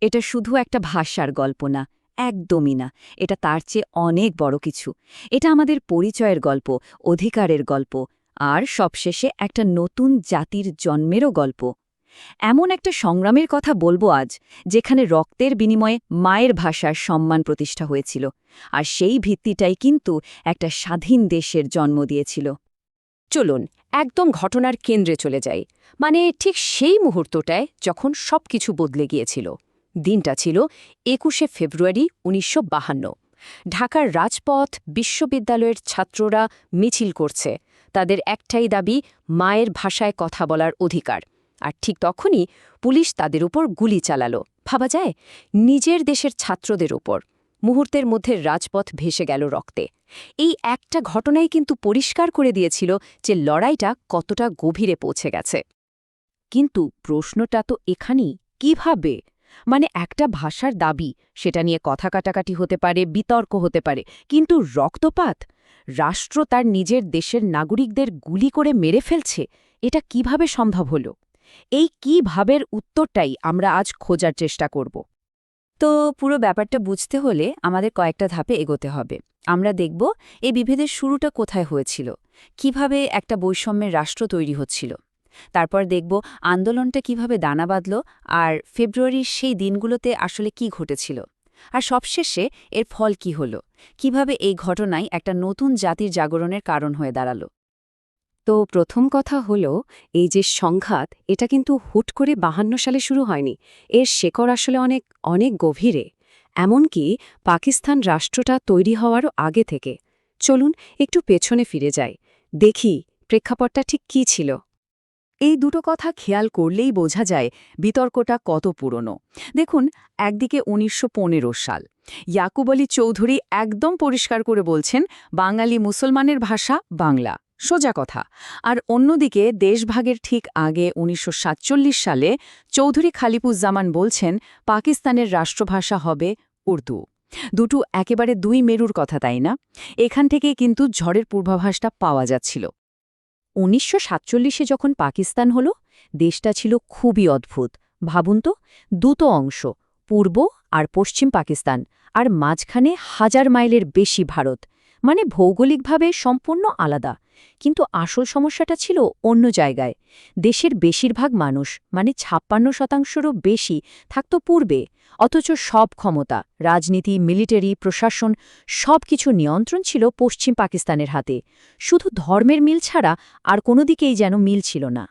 এটা শুধু একটা ভাষার গল্প না, একদমই না। এটা তার চেয়ে অনেক বড় কিছু। এটা আমাদের পরিচয়ের গল্প, অধিকারের গল্প, আর সবশেষে একটা নতুন জাতির জন্মেরও গল্প। এমন একটা সংগ্রামের কথা বলব আজ, যেখানে রক্তের বিনিময়ে মায়ের ভাষার সম্মান প্রতিষ্ঠা হয়েছিল, আর সেই ভিত্তিটাই কিন্তু একটা স্বাধীন দেশের জন্ম দিয়েছিল। চলুন, একদম ঘটনার কেন্দ্রে চলে যাই। মানে ঠিক সেই মুহূর্তটায় যখন সবকিছু বদলে গিয়েছিল। দিনটা ছিল একুশে ফেব্রুয়ারি উনিশশো ঢাকার রাজপথ বিশ্ববিদ্যালয়ের ছাত্ররা মিছিল করছে। তাদের একটাই দাবি, মায়ের ভাষায় কথা বলার অধিকার। আর ঠিক তখনই পুলিশ তাদের উপর গুলি চালালো। ভাবা যায়, নিজের দেশের ছাত্রদের উপর। মুহূর্তের মধ্যে রাজপথ ভেসে গেল রক্তে। এই একটা ঘটনাই কিন্তু পরিষ্কার করে দিয়েছিল যে লড়াইটা কতটা গভীরে পৌঁছে গেছে। কিন্তু প্রশ্নটা তো এখানেই, কীভাবে? মানে একটা ভাষার দাবি। সেটা নিয়ে কথা কাটাকাটি হতে পারে, বিতর্ক হতে পারে। কিন্তু রক্তপাত? রাষ্ট্র তার নিজের দেশের নাগরিকদের গুলি করে মেরে ফেলছে? এটা কীভাবে সম্ভব হল? এই কিভাবের উত্তরটাই আমরা আজ খোঁজার চেষ্টা করব। তো পুরো ব্যাপারটা বুঝতে হলে আমাদের কয়েকটা ধাপে এগোতে হবে। আমরা দেখব এই বিভেদের শুরুটা কোথায় হয়েছিল? কীভাবে একটা বৈষম্যের রাষ্ট্র তৈরি হচ্ছিল? তারপর দেখব আন্দোলনটা কীভাবে দানা বাঁধল আর ফেব্রুয়ারির সেই দিনগুলোতে আসলে কি ঘটেছিল। আর সবশেষে এর ফল কি হল? কীভাবে এই ঘটনায় একটা নতুন জাতির জাগরণের কারণ হয়ে দাঁড়াল? তো প্রথম কথা হল, এই যে সংঘাত, এটা কিন্তু হুট করে বাহান্ন সালে শুরু হয়নি। এর শেকড় আসলে অনেক অনেক গভীরে। এমনকি পাকিস্তান রাষ্ট্রটা তৈরি হওয়ারও আগে থেকে। চলুন একটু পেছনে ফিরে যাই। দেখি প্রেক্ষাপটটা ঠিক কী ছিল। এই দুটো কথা খেয়াল করলেই বোঝা যায় বিতর্কটা কত পুরনো। দেখুন, একদিকে উনিশশো পনেরো সাল। ইয়াকুব আলী চৌধুরী একদম পরিষ্কার করে বলছেন, বাঙালি মুসলমানের ভাষা বাংলা, সোজা কথা। আর অন্যদিকে দেশভাগের ঠিক আগে উনিশশো সাতচল্লিশ সালে চৌধুরী খালিপুজ্জামান বলছেন, পাকিস্তানের রাষ্ট্রভাষা হবে উর্দু। দুটো একেবারে দুই মেরুর কথা, তাই না? এখান থেকে কিন্তু ঝড়ের পূর্বাভাসটা পাওয়া যাচ্ছিল। উনিশশো সাতচল্লিশে যখন পাকিস্তান হল, দেশটা ছিল খুবই অদ্ভুত। ভাবুন তো, দুটো অংশ, পূর্ব আর পশ্চিম পাকিস্তান, আর মাঝখানে হাজার মাইলের বেশি ভারত। মানে ভৌগোলিকভাবে সম্পূর্ণ আলাদা। কিন্তু আসল সমস্যাটা ছিল অন্য জায়গায়। দেশের বেশিরভাগ মানুষ মানে ছাপ্পান্ন শতাংশেরও বেশি, থাকত পূর্বে। অথচ সব ক্ষমতা, রাজনীতি, মিলিটারি, প্রশাসন সব কিছু নিয়ন্ত্রণ ছিল পশ্চিম পাকিস্তানের হাতে। শুধু ধর্মের মিল ছাড়া আর কোনো দিকেই যেন মিল ছিল না।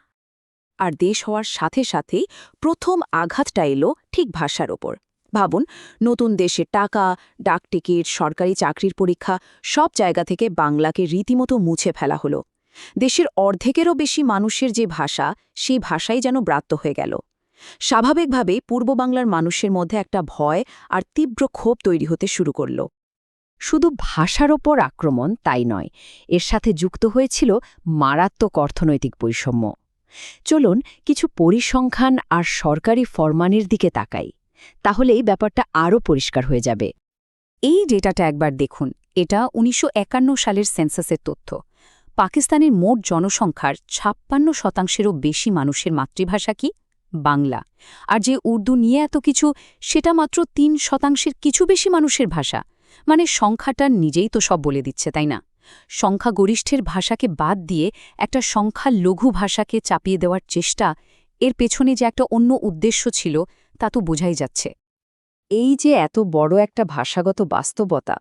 আর দেশ হওয়ার সাথে সাথেই প্রথম আঘাতটা এলো ঠিক ভাষার ওপর। ভাবুন, নতুন দেশে টাকা ডাকটিকিট সরকারি চাকরির পরীক্ষা, সব জায়গা থেকে বাংলাকে রীতিমতো মুছে ফেলা হলো। দেশের অর্ধেকেরও বেশি মানুষের যে ভাষা, সেই ভাষাই যেন ব্রাত্য হয়ে গেল। স্বাভাবিকভাবেই পূর্ব বাংলার মানুষের মধ্যে একটা ভয় আর তীব্র ক্ষোভ তৈরি হতে শুরু করল। শুধু ভাষার ওপর আক্রমণ তাই নয়, এর সাথে যুক্ত হয়েছিল মারাত্মক অর্থনৈতিক বৈষম্য। চলুন, কিছু পরিসংখ্যান আর সরকারি ফরমানের দিকে তাকাই। তাহলেই ব্যাপারটা আরও পরিষ্কার হয়ে যাবে। এই ডেটাটা একবার দেখুন। এটা উনিশশো একান্ন সালের সেন্সাসের তথ্য। পাকিস্তানের মোট জনসংখ্যার ছাপ্পান্ন শতাংশেরও বেশি মানুষের মাতৃভাষা কি? বাংলা। আর যে উর্দু নিয়ে এত কিছু, সেটা মাত্র তিন শতাংশের কিছু বেশি মানুষের ভাষা। মানে সংখ্যাটা নিজেই তো সব বলে দিচ্ছে, তাই না? সংখ্যাগরিষ্ঠের ভাষাকে বাদ দিয়ে একটা সংখ্যা লঘু ভাষাকে চাপিয়ে দেওয়ার চেষ্টা, এর পেছনে যে একটা অন্য উদ্দেশ্য ছিল তা তো বোঝাই যাচ্ছে। এই যে এত বড় একটা ভাষাগত বাস্তবতা,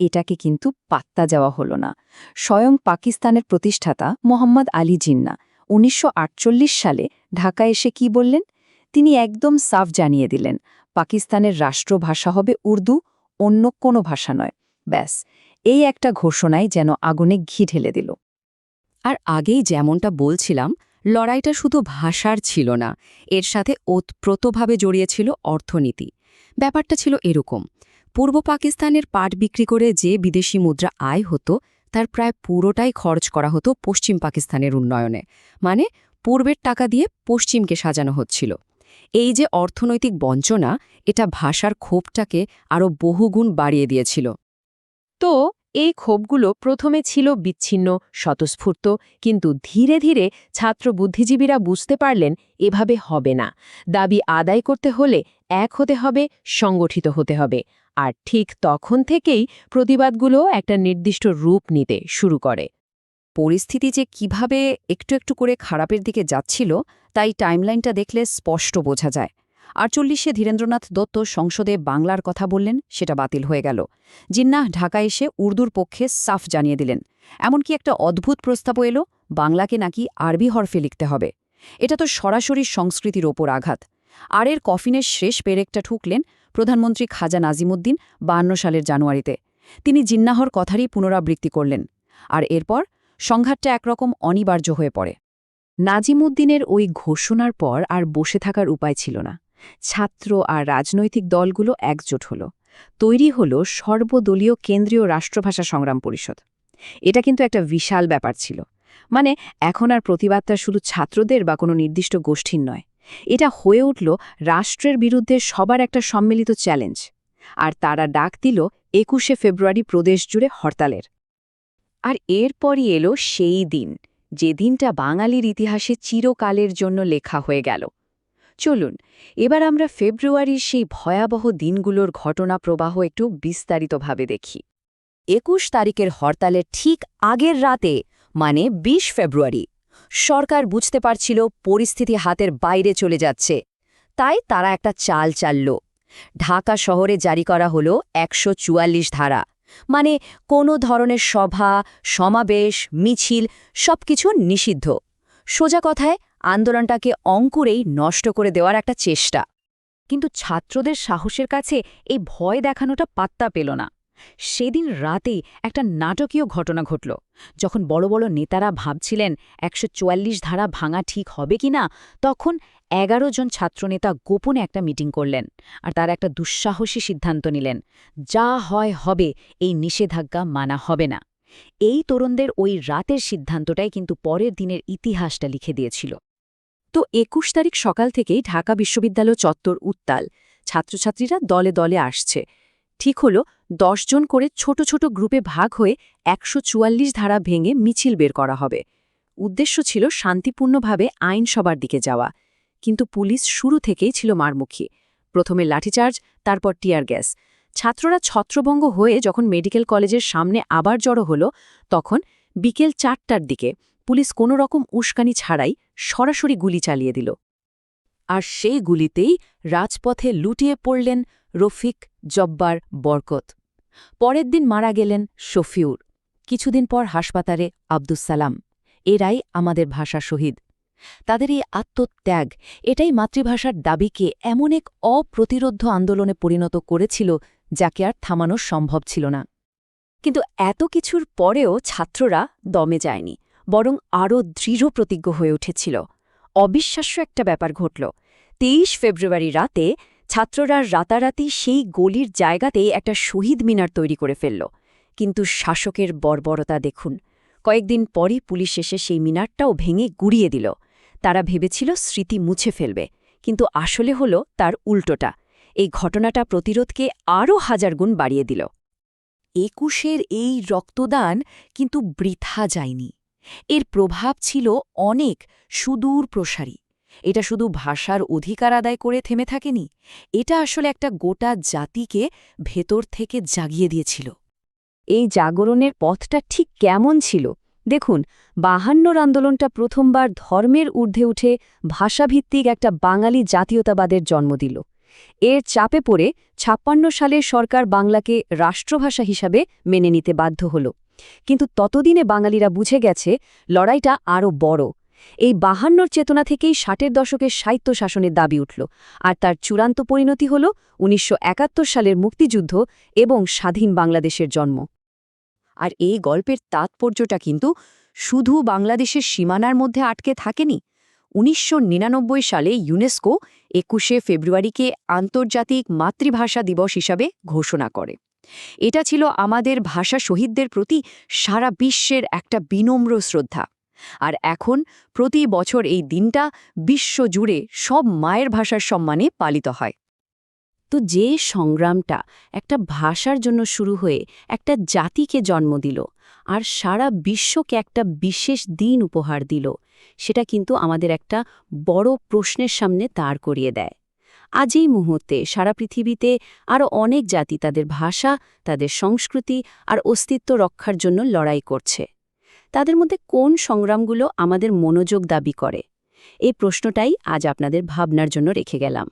এটাকে কিন্তু পাত্তা যাওয়া হলো না। স্বয়ং পাকিস্তানের প্রতিষ্ঠাতা মোহাম্মদ আলী জিন্না উনিশশো আটচল্লিশ সালে ঢাকা এসে কি বললেন? তিনি একদম সাফ জানিয়ে দিলেন, পাকিস্তানের রাষ্ট্রভাষা হবে উর্দু, অন্য কোনো ভাষা নয়। ব্যাস, এই একটা ঘোষণায় যেন আগুনে ঘি ঢেলে দিল। আর আগেই যেমনটা বলছিলাম লড়াইটা শুধু ভাষার ছিল না, এর সাথে ওতপ্রোতভাবে জড়িয়েছিল অর্থনীতি। ব্যাপারটা ছিল এরকম। পূর্ব পাকিস্তানের পাট বিক্রি করে যে বিদেশি মুদ্রা আয় হতো, তার প্রায় পুরোটাই খরচ করা হতো পশ্চিম পাকিস্তানের উন্নয়নে মানে পূর্বের টাকা দিয়ে পশ্চিমকে সাজানো হচ্ছিল। এই যে অর্থনৈতিক বঞ্চনা, এটা ভাষার ক্ষোভটাকে আরও বহুগুণ বাড়িয়ে দিয়েছিল। তো এই ক্ষোভগুলো প্রথমে ছিল বিচ্ছিন্ন, স্বতঃস্ফূর্ত, কিন্তু ধীরে ধীরে ছাত্র বুদ্ধিজীবীরা বুঝতে পারলেন এভাবে হবে না। দাবি আদায় করতে হলে এক হতে হবে, সংগঠিত হতে হবে। আর ঠিক তখন থেকেই প্রতিবাদগুলো একটা নির্দিষ্ট রূপ নিতে শুরু করে। পরিস্থিতি যে কীভাবে একটু একটু করে খারাপের দিকে যাচ্ছিল, তাই টাইমলাইনটা দেখলে স্পষ্ট বোঝা যায়। আটচল্লিশে ধীরেন্দ্রনাথ দত্ত সংসদে বাংলার কথা বললেন, সেটা বাতিল হয়ে গেল। জিন্নাহ ঢাকা এসে উর্দুর পক্ষে সাফ জানিয়ে দিলেন। এমনকি একটা অদ্ভুত প্রস্তাবও এলো, বাংলাকে নাকি আরবি হরফে লিখতে হবে। এটা তো সরাসরি সংস্কৃতির ওপর আঘাত। আর এর কফিনের শেষ পেরেকটা ঠুকলেন প্রধানমন্ত্রী খাজা নাজিমুদ্দিন বান্ন সালের জানুয়ারিতে। তিনি জিন্নাহর কথারই পুনরাবৃত্তি করলেন। আর এরপর সংঘাতটা একরকম অনিবার্য হয়ে পড়ে। নাজিমুদ্দিনের ওই ঘোষণার পর আর বসে থাকার উপায় ছিল না। ছাত্র আর রাজনৈতিক দলগুলো একজোট হল। তৈরি হল সর্বদলীয় কেন্দ্রীয় রাষ্ট্রভাষা সংগ্রাম পরিষদ। এটা কিন্তু একটা বিশাল ব্যাপার ছিল। মানে এখন আর প্রতিবাদটা শুধু ছাত্রদের বা কোনো নির্দিষ্ট গোষ্ঠীর নয়। এটা হয়ে উঠল রাষ্ট্রের বিরুদ্ধে সবার একটা সম্মিলিত চ্যালেঞ্জ। আর তারা ডাক দিল একুশে ফেব্রুয়ারি প্রদেশ জুড়ে হরতালের। আর এরপরই এলো সেই দিন যে দিনটা বাঙালির ইতিহাসে চিরকালের জন্য লেখা হয়ে গেল। চলুন, এবার আমরা ফেব্রুয়ারির সেই ভয়াবহ দিনগুলোর ঘটনা প্রবাহ একটু বিস্তারিতভাবে দেখি। একুশ তারিখের হরতালের ঠিক আগের রাতে মানে ২০ ফেব্রুয়ারি, সরকার বুঝতে পারছিল পরিস্থিতি হাতের বাইরে চলে যাচ্ছে। তাই তারা একটা চাল চালল। ঢাকা শহরে জারি করা হল একশো চুয়াল্লিশ ধারা মানে কোনো ধরনের সভা, সমাবেশ, মিছিল, সবকিছু নিষিদ্ধ। সোজা কথায় আন্দোলনটাকে অঙ্কুরেই নষ্ট করে দেওয়ার একটা চেষ্টা। কিন্তু ছাত্রদের সাহসের কাছে এই ভয় দেখানোটা পাত্তা পেল না। সেদিন রাতেই একটা নাটকীয় ঘটনা ঘটল। যখন বড় বড় নেতারা ভাবছিলেন একশো চুয়াল্লিশ ধারা ভাঙা ঠিক হবে কিনা তখন এগারো জন ছাত্রনেতা গোপনে একটা মিটিং করলেন আর তার একটা দুঃসাহসী সিদ্ধান্ত নিলেন, যা হয় হবে, এই নিষেধাজ্ঞা মানা হবে না। এই তরুণদের ওই রাতের সিদ্ধান্তটাই কিন্তু পরের দিনের ইতিহাসটা লিখে দিয়েছিল। তো একুশ তারিখ সকাল থেকেই ঢাকা বিশ্ববিদ্যালয় চত্বর উত্তাল। ছাত্রছাত্রীরা দলে দলে আসছে। ঠিক হল জন করে ছোট ছোট গ্রুপে ভাগ হয়ে একশো চুয়াল্লিশ ধারা ভেঙে মিছিল বের করা হবে। উদ্দেশ্য ছিল শান্তিপূর্ণভাবে আইনসভার দিকে যাওয়া। কিন্তু পুলিশ শুরু থেকেই ছিল মারমুখী। প্রথমে লাঠিচার্জ, তারপর টিয়ার গ্যাস। ছাত্ররা ছত্রভঙ্গ হয়ে যখন মেডিকেল কলেজের সামনে আবার জড়ো হল, তখন বিকেল চারটার দিকে পুলিশ কোনো রকম উস্কানি ছাড়াই সরাসরি গুলি চালিয়ে দিল। আর সেই গুলিতেই রাজপথে লুটিয়ে পড়লেন রফিক জব্বার বরকত। পরের দিন মারা গেলেন শফিউর। কিছুদিন পর হাসপাতালে আব্দুস সালাম। এরাই আমাদের ভাষা শহীদ। তাদের এই আত্মত্যাগ, এটাই মাতৃভাষার দাবিকে এমন এক অপ্রতিরোধ্য আন্দোলনে পরিণত করেছিল যাকে আর থামানো সম্ভব ছিল না। কিন্তু এত কিছুর পরেও ছাত্ররা দমে যায়নি। বরং আরও দৃঢ় প্রতিজ্ঞ হয়ে উঠেছিল। অবিশ্বাস্য একটা ব্যাপার ঘটল। তেইশ ফেব্রুয়ারি রাতে ছাত্ররা রাতারাতি সেই গলির জায়গাতেই একটা শহীদ মিনার তৈরি করে ফেলল। কিন্তু শাসকের বর্বরতা দেখুন। কয়েকদিন পরই পুলিশ এসে সেই মিনারটাও ভেঙে গুড়িয়ে দিল। তারা ভেবেছিল স্মৃতি মুছে ফেলবে। কিন্তু আসলে হল তার উল্টোটা। এই ঘটনাটা প্রতিরোধকে আরও হাজার গুণ বাড়িয়ে দিল। একুশের এই রক্তদান কিন্তু বৃথা যায়নি। এর প্রভাব ছিল অনেক সুদূর প্রসারী। এটা শুধু ভাষার অধিকার আদায় করে থেমে থাকেনি, এটা আসলে একটা গোটা জাতিকে ভেতর থেকে জাগিয়ে দিয়েছিল। এই জাগরণের পথটা ঠিক কেমন ছিল? দেখুন, বাহান্নর আন্দোলনটা প্রথমবার ধর্মের ঊর্ধ্বে উঠে ভাষাভিত্তিক একটা বাঙালি জাতীয়তাবাদের জন্ম দিল। এর চাপে পড়ে ছাপ্পান্ন সালে সরকার বাংলাকে রাষ্ট্রভাষা হিসাবে মেনে নিতে বাধ্য হল। কিন্তু ততদিনে বাঙালিরা বুঝে গেছে, লড়াইটা আরও বড়। এই বাহান্নর চেতনা থেকেই ষাটের দশকের সাহিত্য শাসনের দাবি উঠল, আর তার চূড়ান্ত পরিণতি হল উনিশশো একাত্তর সালের মুক্তিযুদ্ধ এবং স্বাধীন বাংলাদেশের জন্ম। আর এই গল্পের তাৎপর্যটা কিন্তু শুধু বাংলাদেশের সীমানার মধ্যে আটকে থাকেনি। উনিশশো নিরানব্বই সালে ইউনেস্কো একুশে ফেব্রুয়ারিকে আন্তর্জাতিক মাতৃভাষা দিবস হিসাবে ঘোষণা করে। এটা ছিল আমাদের ভাষা শহীদদের প্রতি সারা বিশ্বের একটা বিনম্র শ্রদ্ধা। আর এখন প্রতি বছর এই দিনটা বিশ্বজুড়ে সব মায়ের ভাষার সম্মানে পালিত হয়। তো যে সংগ্রামটা একটা ভাষার জন্য শুরু হয়ে একটা জাতিকে জন্ম দিল আর সারা বিশ্বকে একটা বিশেষ দিন উপহার দিল, সেটা কিন্তু আমাদের একটা বড় প্রশ্নের সামনে দাঁড় করিয়ে দেয়। আজ এই মুহূর্তে সারা পৃথিবীতে আরও অনেক জাতি তাদের ভাষা, তাদের সংস্কৃতি আর অস্তিত্ব রক্ষার জন্য লড়াই করছে। তাদের মধ্যে কোন সংগ্রামগুলো আমাদের মনোযোগ দাবি করে? এই প্রশ্নটাই আজ আপনাদের ভাবনার জন্য রেখে গেলাম।